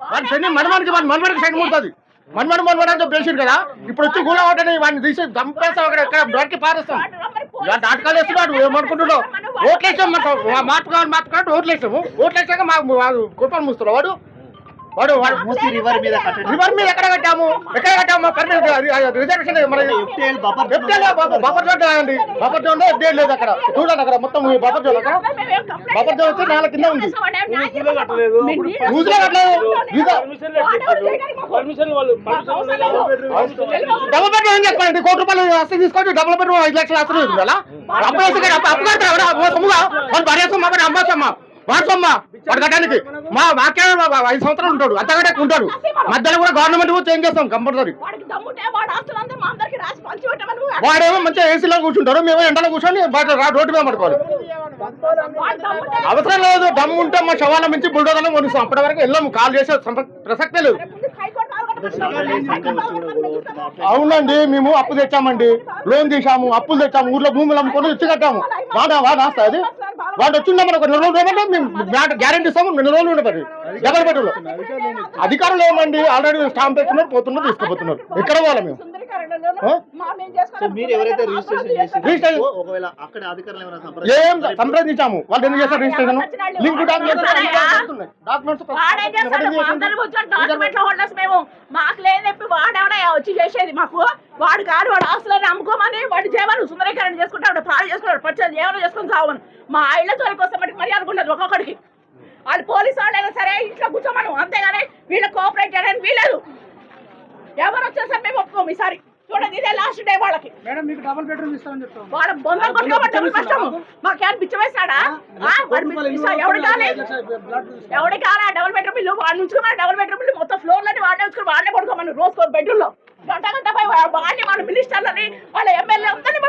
వాడి మనమడికి మనమానికి వాడి మనమానికి శని ముడుతుంది మనమని మనమని పేషెంట్ కదా ఇప్పుడు వచ్చి గూల ఒకటి వాడిని తీసి దంపేస్తాం అక్కడ ఎక్కడ దొరికి పారేస్తాం. ఇలాంటి నాటకాలు వేస్తున్నాడు ఏమనుకుంటున్నావు ఓట్లు వేసాం మాట కావాలి మాట కాబట్టి ఓట్లు వేసాము ఓట్లు వేసాక మాకు కుటుంబం ముస్తున్నాడు వాడు. వాడు వాడు మూసి రివర్ మీద కట్టడం రివర్ మీద ఎక్కడ కట్టాము ఎక్కడ కట్టాము పర్మిషన్ రిజర్వేషన్ మన FTL buffer FTL buffer zone అండి బఫర్ జోన్ ఎఫ్టీఎల్ లేదు అక్కడ చూడండి అక్కడ మొత్తం ఈ బఫర్ జోన్ అక్కడ బఫర్ జోన్ వచ్చి నేల కింద ఉంది పర్మిషన్ డబుల్ బెడ్రూమ్ ఏం చెప్పండి కోటి రూపాయలు అస్తి తీసుకొని డబుల్ బెడ్రూమ్ ఐదు లక్షలు అసలు ఇవ్వాలా అప్పు వేసి ఇక్కడ అప్పు అప్పు కడతారా సొమ్ముగా వాళ్ళు భార్య సొమ్మ మరి అమ్మ సొమ్మ వాడి సొమ్మ వాడు కట్టడానికి మా మాకే ఐదు సంవత్సరాలు ఉంటాడు. అంత కట్టే ఉంటాడు. మధ్యలో కూడా గవర్నమెంట్ కూడా చేంజ్ చేస్తాం? కంపల్సరీ వాడేమో మంచిగా ఏసీలో కూర్చుంటారు. మేము ఎండలో కూర్చొని బయట రోడ్డు మీద పడుకోవాలి. అవసరం లేదు. దమ్ము ఉంటే మా శవాల నుంచి బుల్డోజర్లో మనిస్తాం అప్పటి వరకు వెళ్ళాము కాల్ చేసే ప్రసక్తే లేదు. అవునండి. మేము అప్పు తెచ్చామండి. లోన్ తీసాము అప్పులు తెచ్చాము. ఊర్లో భూములు అమ్ముకొని వచ్చి కట్టాము. వాడా వాడు అది? వాడు వచ్చిందా మనకు నెల రోజులు ఏమంటే మేము గ్యారెంటీ ఇస్తాము రెండు రోజులు ఉండదు బెడ్రూమ్ అధికారులు ఏమండి? ఆల్రెడీ స్టాంప్ పెట్టున్నారు పోతున్నారు తీసుకుపోతున్నారు. ఎక్కడ పోవాలి మేము? ఆ? సో మీరు ఎవరైతే రిజిస్ట్రేషన్ చేసి రిజిస్ట్రేషన్- ఒకవేళ అక్కడ అధికారులు ఏమైనా ఏం? సంప్రదించాము. వాళ్ళు ఎందుకు చేస్తారు రిజిస్ట్రేషన్? లింక్ డాక్యుమెంట్స్ మేము మాకు లేనప్పి వాడేవడా వచ్చి చేసేది మాకు? వాడు కాదు వాడు ఆస్తులని అమ్ముకోమని వాడు చేయమని సుందరీకరణ చేసుకుంటాడు పాలు చేసుకుంటాడు పచ్చడి ఏమైనా చేసుకుని సావను మా ఇళ్ళ జోలికి వస్తే మటుకు మర్యాద ఉండదు ఒక్కొక్కడికి. వాళ్ళు పోలీసు వాళ్ళైనా సరే ఇంట్లో కూర్చోమను అంతేగాని వీళ్ళు కోఆపరేట్ చేయడానికి వీలేదు ఎవరు వచ్చేసరికి మేము ఒప్పుకోము ఈసారి. చూడండి ఇదే లాస్ట్ డే వాళ్ళకి. మేడం మీకు డబుల్ బెడ్రూమ్ ఇస్తామని చెప్తాం. వాళ్ళ బొంద కొట్టుకోబట్టి కష్టము. మాకేం బిచ్చ వేసాడా ఆ, వాడు బిచ్చ- ఎవడు కాలే ఎవడి కాలే డబుల్ బెడ్రూమ్ ఇల్లు వాడిని ఉంచుకోమని డబుల్ బెడ్రూమ్ ఇల్లు మొత్తం ఫ్లోర్ లని వాడినే ఉంచుకుని వాడినే పడుకోమని రోజు బెడ్రూమ్లో. గంట గంట పై వాడిని వాళ్ళ మినిస్టర్లని వాళ్ళ ఎమ్మెల్యే అందరినీ